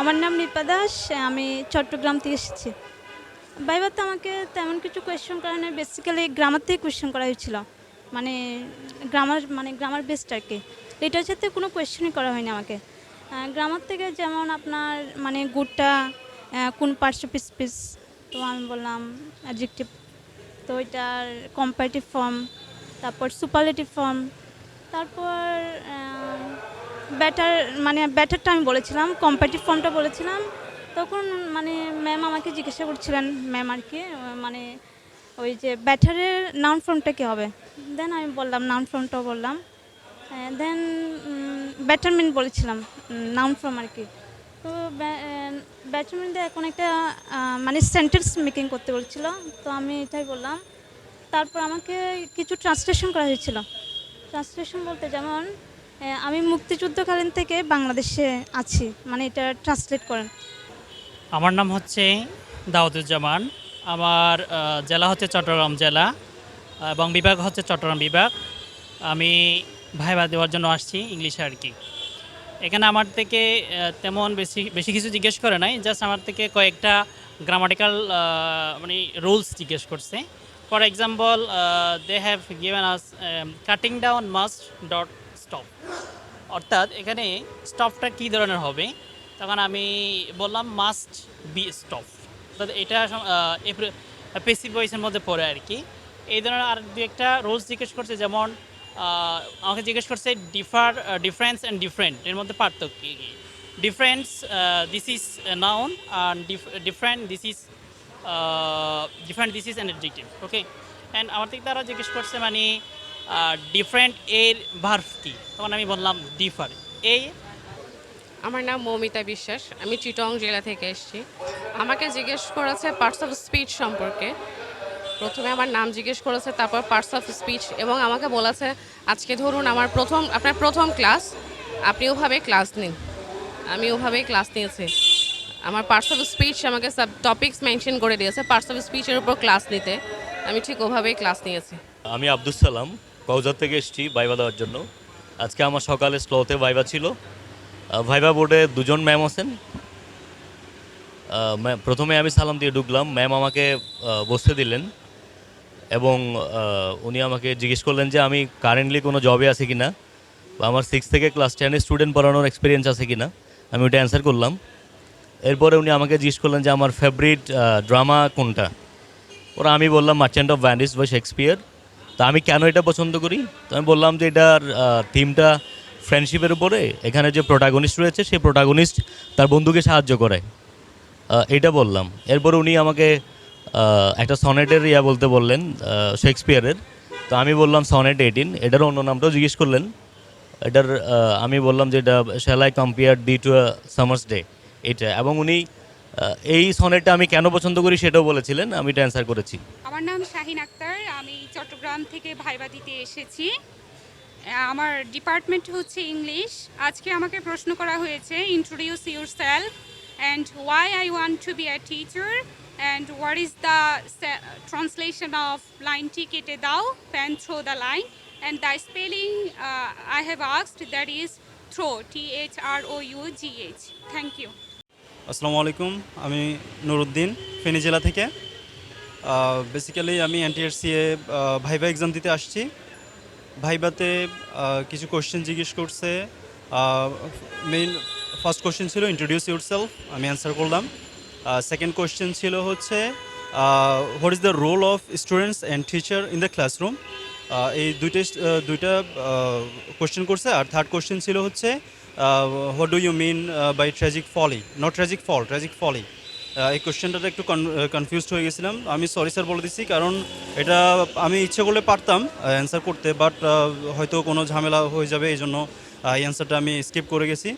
আমার নাম নিপা দাস, আমি চট্টগ্রাম থেকে এসেছি। বাইবার তো আমাকে তেমন কিছু কোয়েশ্চেন করা নেই বেসিক্যালি গ্রামার থেকে কোয়েশ্চেন করা হয়েছিল। মানে গ্রামার মানে গ্রামার বেসড আর কি। লিটারেচারতে কোনো কোয়েশ্চেনই করা হয়নি আমাকে। গ্রামার থেকে যেমন আপনার মানে গুডটা কোন পার্টস পিস পিস তো আমি বললাম অ্যাডজেক্টিভ তো ওইটার কম্পারেটিভ ফর্ম তারপর সুপারলেটিভ ফর্ম তারপর ব্যাটার মানে ব্যাটারটা আমি বলেছিলাম কম্পারেটিভ ফর্মটা বলেছিলাম। তখন মানে ম্যাম আমাকে জিজ্ঞাসা করছিলেন ম্যাম আর কি মানে ওই যে ব্যাটারের নাউন ফর্মটা কী হবে? দেন আমি বললাম নাউন ফর্মটাও বললাম। দেন ব্যাটারমেন্ট বলেছিলাম নাউন ফর্ম আর কি। তো ব্যাটারমেন্টে এখন একটা মানে সেন্টেন্স মেকিং করতে বলছিল। তো আমি এটাই বললাম। তারপর আমাকে কিছু ট্রান্সলেশন করা হয়েছিল। ট্রান্সলেশন বলতে যেমন আমি মুক্তিযুদ্ধকালীন থেকে বাংলাদেশে আছি মানে এটা ট্রান্সলেট করেন। আমার নাম হচ্ছে দাউদুজ্জামান, আমার জেলা হচ্ছে চট্টগ্রাম জেলা এবং বিভাগ হচ্ছে চট্টগ্রাম বিভাগ। আমি ভাইবা দেওয়ার জন্য আসছি ইংলিশে আর কি। এখানে আমার থেকে তেমন বেশি বেশি কিছু জিজ্ঞেস করে নাই, জাস্ট আমার থেকে কয়েকটা গ্রামাটিক্যাল মানে রুলস জিজ্ঞেস করছে। For example they have given us cutting down must dot stop অর্থাৎ এখানে স্টপটা কী ধরনের হবে? তখন আমি বললাম মাস্ট বি স্টপ অর্থাৎ এটা পেসিভ ভয়েসের মধ্যে পড়ে আর কি। এই ধরনের আর দু একটা রুলস জিজ্ঞেস করছে, যেমন আমাকে জিজ্ঞেস করছে ডিফার ডিফারেন্স অ্যান্ড ডিফারেন্ট এর মধ্যে পার্থক্য কী difference this is noun R different this is different this is an okay and আমার থেকে তারা জিজ্ঞেস করছে মানে ডিফারেন্ট এর ভার্ভ কী তখন আমি বললাম ডিফার এই আমার নাম মৌমিতা বিশ্বাস আমি চিটং জেলা থেকে এসেছি। আমাকে জিজ্ঞেস করেছে পার্টস অফ স্পিচ সম্পর্কে। প্রথমে আমার নাম জিজ্ঞেস করেছে তারপর পার্টস অফ স্পিচ এবং আমাকে বলেছে আজকে ধরুন আমার প্রথম আপনার প্রথম ক্লাস আপনি ওভাবে ক্লাস নিন। আমি ওভাবেই ক্লাস নিয়েছি। আমার পার্টস অফ স্পিচ আমাকে সব টপিকস মেনশন করে দিয়েছে পার্টস অফ স্পিচের উপর ক্লাস নিতে। আমি ঠিক ওভাবেই ক্লাস নিয়েছি। আমি আব্দুল সালাম কৌজার থেকে এসেছি ভাইবা দেওয়ার জন্য। আজকে আমার সকালে স্লোতে ভাইবা ছিল। ভাইবা বোর্ডে দুজন ম্যাম আছেন। প্রথমে আমি সালাম দিয়ে ঢুকলাম। ম্যাম আমাকে বসতে দিলেন। এবং উনি আমাকে জিজ্ঞেস করলেন যে আমি কারেন্টলি কোনো জবে আছি কি না বা আমার সিক্স থেকে ক্লাস টেনের স্টুডেন্ট পড়ানোর এক্সপিরিয়েন্স আছে কি না আমি ওটা অ্যান্সার করলাম। এরপরে উনি আমাকে জিজ্ঞেস করলেন যে আমার ফেভারিট ড্রামা কোনটা? ওরা আমি বললাম মার্চেন্ট অফ ভ্যানিস বা শেক্সপিয়ার তা আমি কেন এটা পছন্দ করি? তো আমি বললাম যে এটার থিমটা ফ্রেন্ডশিপের উপরে। এখানে যে প্রোটাগনিস্ট রয়েছে, সেই প্রোটাগনিস্ট তার বন্ধুকে সাহায্য করে। এটা বললাম। এরপর উনি আমাকে একটা সনেটের ইয়া বলতে বললেন শেক্সপিয়ারের তো আমি বললাম সনেট এইটিন এটার অন্য নামটাও জিজ্ঞেস করলেন। এটার আমি বললাম যে এটা shall I compare thee to a summer's day এটা, এবং উনি এই সনেটটা আমি কেন পছন্দ করি সেটাও বলেছিলেন, আমি এটা অ্যান্সার করেছি। আমার নাম শাহিন আক্তার, আমি চট্টগ্রাম থেকে ভাইবা দিতে এসেছি আমার ডিপার্টমেন্ট হচ্ছে ইংলিশ আজকে আমাকে প্রশ্ন করা হয়েছে introduce yourself and why I want to be a teacher and what is the translation of লাইনটি কেটে দাও pen through the line and the spelling I have asked that is through T H R O U G H thank you আসসালামু আলাইকুম, আমি নুরুদ্দিন, ফেনী জেলা থেকে। Basically আমি NTRCA viva exam দিতে আসছি। ভাইভাতে কিছু কোশ্চেন জিজ্ঞেস করছে। মেইন ফার্স্ট কোশ্চেন ছিল ইন্ট্রোডিউস ইউর সেলফ আমি অ্যান্সার করলাম। সেকেন্ড কোশ্চেন ছিল হচ্ছে what is the role of students and teacher in the classroom এই দুইটা দুইটা কোশ্চেন করছে। আর থার্ড কোশ্চেন ছিল হচ্ছে what do you mean by tragic folly not tragic fall tragic folly এই কোশ্চেনটাতে একটু কনফিউজড হয়ে গেছিলাম। আমি সরি স্যার বলে দিচ্ছি কারণ এটা আমি ইচ্ছে করলে পারতাম অ্যান্সার করতে বাট হয়তো কোনো ঝামেলা হয়ে যাবে এই জন্য এই অ্যান্সারটা আমি স্কিপ করে গেছি।